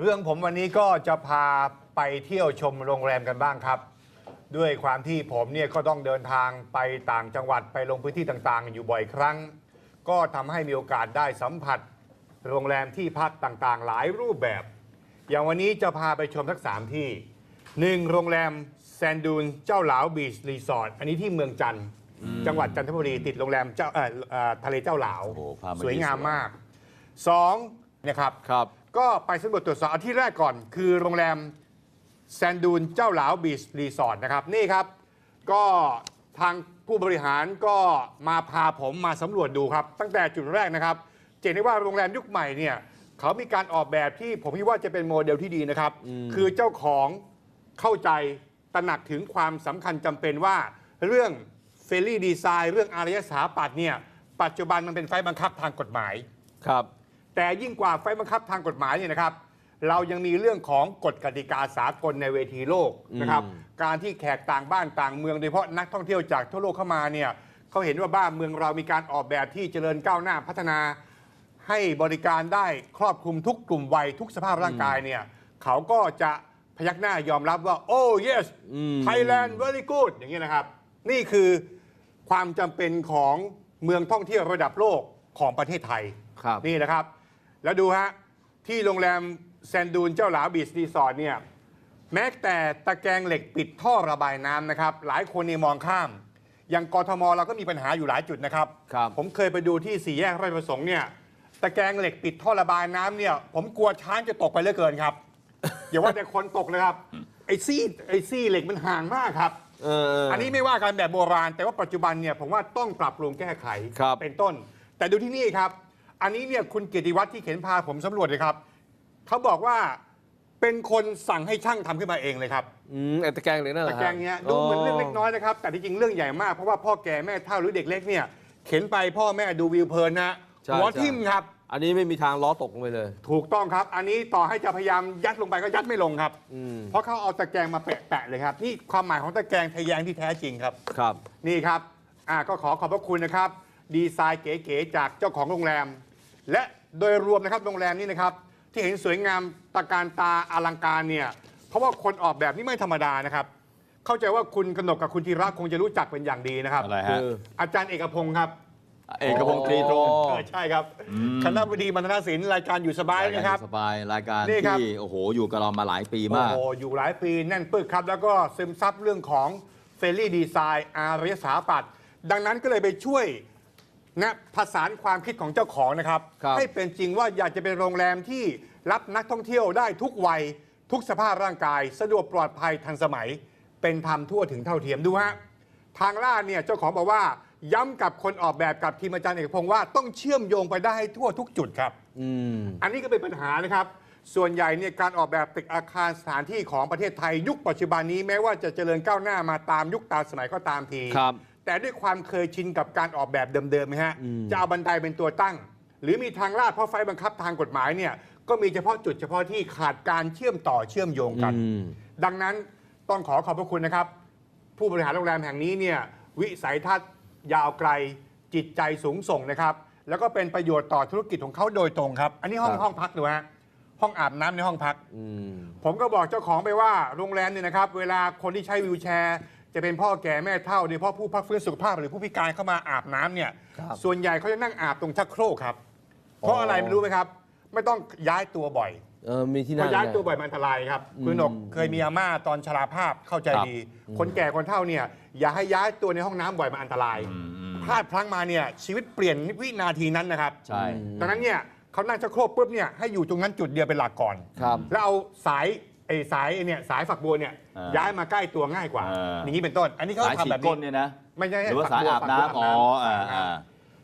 เรื่องผมวันนี้ก็จะพาไปเที่ยวชมโรงแรมกันบ้างครับ ด้วยความที่ผมเนี่ยก็ต้องเดินทางไปต่างจังหวัดไปลงพื้นที่ต่างๆ อยู่บ่อยครั้ง ก็ทำให้มีโอกาสได้สัมผัส โรงแรมที่พักต่างๆ หลายรูปแบบ อย่างวันนี้จะพาไปชมทั้งสามที่หนึ่งโรงแรมแซนดูนเจ้าหลาวบีชรีสอร์ทอันนี้ที่เมืองจันทร์จังหวัดจันทบุรีติดโรงแรมเจ้าเอ่อเอ่อทะเลเจ้าหลาวโอ้โหภาพมันสวยงามดีสวย มากสองนะครับ ครับ ก็ไปสำรวจตรวจสอบเอาที่แรกก่อน คือโรงแรมแซนดูนเจ้าหลาวบีชรีสอร์ทนะครับ นี่ครับ ก็ทางผู้บริหารก็มาพาผมมาสำรวจดูครับ ตั้งแต่จุดแรกนะครับจะเห็นได้ว่าโรงแรมยุคใหม่เนี่ยเขามีการออกแบบที่ผมคิดว่าจะเป็นโมเดลที่ดีนะครับ คือเจ้าของเข้าใจตระหนักถึงความสำคัญจำเป็นว่าเรื่องเฟรลี่ดีไซน์เรื่องอารยสถาปัตย์เนี่ยปัจจุบันมันเป็นไฟล์บังคับทางกฎหมาย ครับ แต่ยิ่งกว่าไฟล์บังคับทางกฎหมายเนี่ยนะครับ เรายังมีเรื่องของกฎกติกาสากลในเวทีโลกนะครับ การที่แขกต่างบ้านต่างเมืองโดยเฉพาะนักท่องเที่ยวจากทั่วโลกเข้ามาเนี่ยเขาเห็นว่าบ้านเมืองเรามีการออกแบบที่เจริญก้าวหน้าพัฒนา ให้บริการได้ครอบคลุมทุกกลุ่มวัยทุกสภาพร่างกายเนี่ยเขาก็จะพยักหน้ายอมรับว่า โอ้ yes Thailand very good อย่างนี้ยนะครับ นี่คือความจำเป็นของเมืองท่องเที่ยวระดับโลกของประเทศไทยครับนี่นะครับ แล้วดูฮะ ที่โรงแรมแซนดูนเจ้าหลาบีชรีสอร์ทเนี่ยแม้แต่ตะแกรงเหล็กปิดท่อระบายน้ำนะครับ หลายคนนี่มองข้าม อย่างกทมเราก็มีปัญหาอยู่หลายจุดนะครับ ครับ ผมเคยไปดูที่สี่แยกราชประสงค์เนี่ยตะแกรงเหล็กปิดท่อระบายน้ำเนี่ยผมกลัวช้างจะตกไปเหลือเกินครับ อย่าว่าแต่คนตกเลยครับไอ้ซี่ไอ้ซี่เหล็กมันห่างมากครับ เออเอออันนี้ไม่ว่ากันแบบโบราณ แต่ว่าปัจจุบันเนี่ยผมว่าต้องปรับปรุงแก้ไขครับ เป็นต้น แต่ดูที่นี่ครับ อันนี้เนี่ยคุณเกียรติวัฒน์ที่เข็นพาผมสำรวจเลยครับ เขาบอกว่าเป็นคนสั่งให้ช่างทำขึ้นมาเองเลยครับ อืมไอ้ตะแกรงเลยนั่นเหรตะอฮะแกรงเนี้ยดูเหมือนเรื่องเล็กน้อยนะครับ แต่ที่จริงเรื่องใหญ่มาก เพราะว่าพ่อแก่แม่เฒ่าหรือเด็กเล็กเนี่ยเข็นไปพ่อแม่ดูวิวเพลินนะใช่หัวใช่ทิ่มครับ อันนี้ไม่มีทางล้อตกลงไปเลย ถูกต้องครับ อันนี้ต่อให้จะพยายามยัดลงไปก็ยัดไม่ลงครับ อืม เพราะเขาเอาตะแกรงมาแปะๆเลยครับ นี่ความหมายของตะแกรงทะแยงที่แท้จริงครับ ครับ นี่ครับ อ่าก็ขอขอบพระคุณนะครับ ดีไซน์เก๋ๆจากเจ้าของโรงแรม และโดยรวมนะครับโรงแรมนี้นะครับที่เห็นสวยงามตระการตาอลังการเนี่ยเพราะว่าคนออกแบบนี่ไม่ธรรมดานะครับ เข้าใจว่าคุณกนกกับคุณธีระคงจะรู้จักเป็นอย่างดีนะครับอะไรคืฮะออาจารย์เอกพงศ์ครับเอกพงศ์ตรีตรงอ๋อเออใช่ครับคณะบดีมัณฑนศิลป์รายการอยู่สบายรายนะคการัรบสบายรายการนี่ครับ ที่โอ้โหอยู่กับเรามาหลายปีมาก โอ้โหอยู่หลายปีแน่นปึกครับ แล้วก็ซึมซับเรื่องของเฟรนลี่ดีไซน์อารยสถาปัตย์ดังนั้นก็เลยไปช่วย นะผสานความคิดของเจ้าของนะครับ ครับ ให้เป็นจริงว่าอยากจะเป็นโรงแรมที่รับนักท่องเที่ยวได้ทุกวัย ทุกสภาพร่างกาย สะดวกปลอดภัยทันสมัย เป็นธรรมทั่วถึงเท่าเทียมดูฮะทางล่าเนี่ยเจ้าของบอกว่า ย้ำกับคนออกแบบกับทีมอาจารย์เอกพงศ์ว่าต้องเชื่อมโยงไปได้ให้ทั่วทุกจุดครับ อืม อันนี้ก็เป็นปัญหานะครับ ส่วนใหญ่เนี่ยการออกแบบตึกอาคารสถานที่ของประเทศไทย ยุคปัจจุบันนี้แม้ว่าจะเจริญก้าวหน้ามาตามยุคตามสมัยก็ตามที ครับ แต่ด้วยความเคยชินกับการออกแบบเดิมๆนะฮะจะเอาบันไดเป็นตัวตั้ง หรือมีทางลาดเพราะไฟบังคับทางกฎหมายเนี่ยก็มีเฉพาะจุดเฉพาะที่ขาดการเชื่อมต่อเชื่อมโยงกันอืมดังนั้นต้องขอขอบพระคุณนะครับ ผู้บริหารโรงแรมแห่งนี้เนี่ยวิสัยทัศน์ยาวไกลจิตใจสูงส่งนะครับ แล้วก็เป็นประโยชน์ต่อธุรกิจของเขาโดยตรงครับ อันนี้ห้องครับห้องพักดูฮะห้องอาบน้ำในห้องพักอืมผมก็บอกเจ้าของไปว่าโรงแรมเนี่ยนะครับ เวลาคนที่ใช้วิวแชร์ จะเป็นพ่อแก่แม่เฒ่าโดยเฉพาะผู้พักฟื้นสุขภาพหรือผู้พิการเข้ามาอาบน้ำเนี่ย ครับส่วนใหญ่เขาจะนั่งอาบตรงชักโครกครับ เพราะอะไรไม่รู้ไหมครับ ไม่ต้องย้ายตัวบ่อย เออมีที่พนั่องย้ายเนี่ตัวบ่อยมันอันตรายครับ คุณหนกเคยมีอาม่าตอนชราภาพเข้าใจครับดี คนแก่คนเฒ่าเนี่ยอย่าให้ย้ายตัวในห้องน้ำบ่อยมันอันตรายพลาดพลั้งมาเนี่ยชีวิตเปลี่ยนวินาทีนั้นนะครับใช่ ดังนั้นเนี่ยเขานั่งชักโครกปุ๊บเนี่ยให้อยู่ตรงนั้นจุดเดียวเป็นหลักก่อน ครับ แล้วเอาสาย ไอ้สายไอ้เนี่ยสายฝักบัวเนี่ยอ่าย้ายมาใกล้ตัวง่ายกว่า อ่า อย่างนี้เป็นต้น อันนี้เขาสายทำฉีดแบบก้นี้นเนี่ยนะ ไม่ใช่หรือว่าสายฝัอาบน้ำฝักอ๋บัอวอ่าฝักบัวอ่า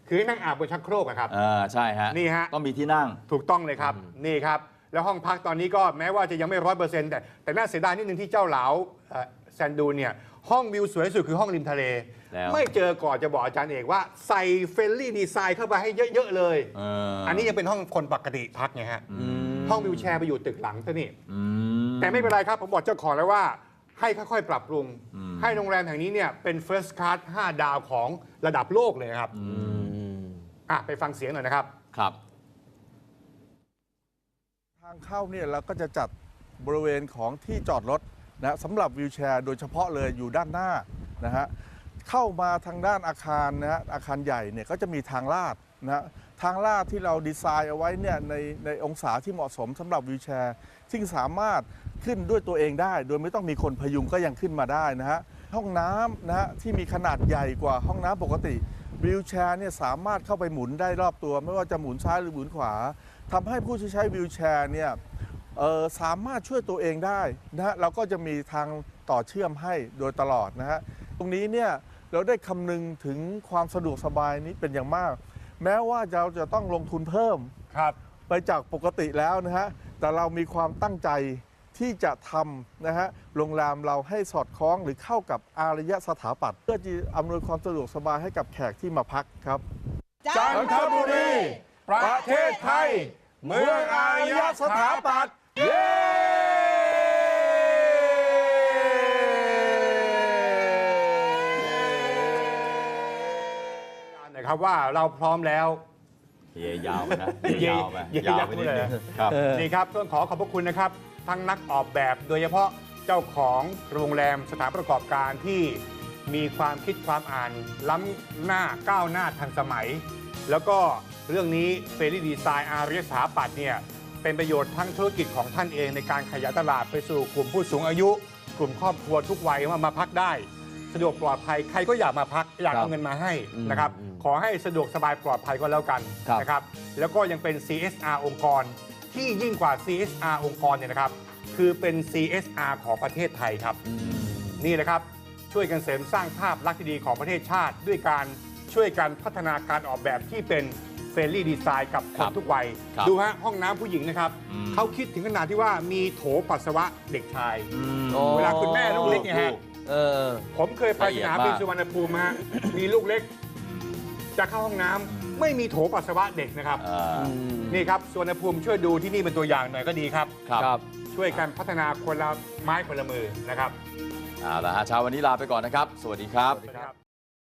คือให้นั่งอาบบนชักโครกอะครับ อ่าใช่ฮะ นี่ฮะ ต้องมีที่นั่ง ถูกต้องเลยครับ นี่ครับ แล้วห้องพักตอนนี้ก็แม้ว่าจะยังไม่ร้อยเปอร์เซ็นต์แต่แต่น่าเสียดายนิดนึงที่เจ้าเหลาเอ่อแซนดูนเนี่ยห้องวิวสวยที่สุดคือห้องริมทะเล แล้ว ไม่เจอก่อนจะบอกอาจารย์เอกว่าใส่เฟรนลี่ดีไซน์เข้าไปให้เยอะๆเลย เอออันนี้ยังเป็นห้องคนปกติพักไงฮะ ห้องวิวแชร์ไปอยู่ตึกหลังซะนี่ อืม แต่ไม่เป็นไรครับผมบอกเจ้าของแล้วว่าให้ค่อยๆ ปรับปรุง ให้โรงแรมแห่งนี้เนี่ยเป็น First Class 5ดาวของระดับโลกเลยครับอืมอะไปฟังเสียงหน่อยนะครับครับไททางเข้าเนี่ยเราก็จะจัดบริเวณของที่จอดรถนะสำหรับวิวแชร์โดยเฉพาะเลยอยู่ด้านหน้านะฮะเข้ามาทางด้านอาคารนะฮะอาคารใหญ่เนี่ยก็จะมีทางลาดนะฮะทางลาดที่เราดีไซน์เอาไว้เนี่ยในในองศาที่เหมาะสมสำหรับวิวแชร์ ซึ่งสามารถ ขึ้นด้วยตัวเองได้ โดยไม่ต้องมีคนพยุงก็ยังขึ้นมาได้นะฮะห้องน้ำนะฮะที่มีขนาดใหญ่กว่าห้องน้ำปกติวิวแชร์เนี่ยสามารถเข้าไปหมุนได้รอบตัว ไม่ว่าจะหมุนซ้ายหรือหมุนขวาทำให้ผู้ที่ใช้วิวแชร์เนี่ยเอ่อสามารถช่วยตัวเองได้นะฮะเราก็จะมีทางต่อเชื่อมให้โดยตลอดนะฮะตรงนี้เนี่ยเราได้คำนึงถึงความสะดวกสบายนี้เป็นอย่างมาก แม้ว่าเราจะต้องลงทุนเพิ่ม ครับ ไปจากปกติแล้วนะฮะ แต่เรามีความตั้งใจ ที่จะทำนะฮะโรงแรมเราให้สอดคล้องหรือเข้ากับอารยสถาปัตย์เพื่อจะอำนวยความสะดวกสบายให้กับแขกที่มาพักครับ จันทบุรีประเทศไทย เมืองอารยสถาปัตย์เย้นะครับว่าเราพร้อมแล้วเยยาวไปนะเยยาวไปเยยาวไปนิดเลยนึงครับนี่ครับต้องขอขอบพระคุณนะครับ ทั้งนักออกแบบ โดยเฉพาะเจ้าของโรงแรมสถานประกอบการที่มีความคิดความอ่านล้ำหน้าก้าวหน้าทันสมัย แล้วก็เรื่องนี้เฟรน y ดีไซน์อารยสถาปัตย์เนี่ยเป็นประโยชน์ทั้งธุรกิจของท่านเองในการขยายตลาดไปสู่กลุ่มผู้สูงอายุ กลุ่มครอบครัวทุกวัยว่ามาพักได้สะดวกปลอดภัยใครก็อยากมาพักอยากครับเอาเงินมาให้อืมนะครับอืมขอให้สะดวกสบายปลอดภัยก็แล้วกันครับนะครับแล้วก็ยังเป็น CSR องค์กร ที่ยิ่งกว่า CSR องค์กรเนี่ยนะครับ คือเป็น CSR ของประเทศไทยครับ นี่แหละครับ ช่วยกันเสริมสร้างภาพลักษณ์ที่ดีของประเทศชาติ ด้วยการช่วยกันพัฒนาการออกแบบที่เป็นเฟรนลี่ดีไซน์กับคครันบทุกวัย ครับดูฮะห้องน้ำผู้หญิงนะครับ อืม เขาคิดถึงขนาดที่ว่ามีโถปัสสาวะเด็กชายอ๋อเวลาคุณแม่ลูกเล็กเนี่ยฮะ เออ ผมเคยไปสนามบินสุวรรณภูมิฮะ มีลูกเล็ก จะเข้าห้องน้ำไม่มีโถปัสสาวะเด็กนะครับเอ่อนี่ครับสุวรรณภูมิช่วยดูที่นี่เป็นตัวอย่างหน่อยก็ดีครับ ครับครับ ช่วยกันพัฒนาคนละไม้คนละมือนะครับ เอาละฮะเช้าวันนี้ลาไปก่อนนะครับ สวัสดีครับสวัสดีครับ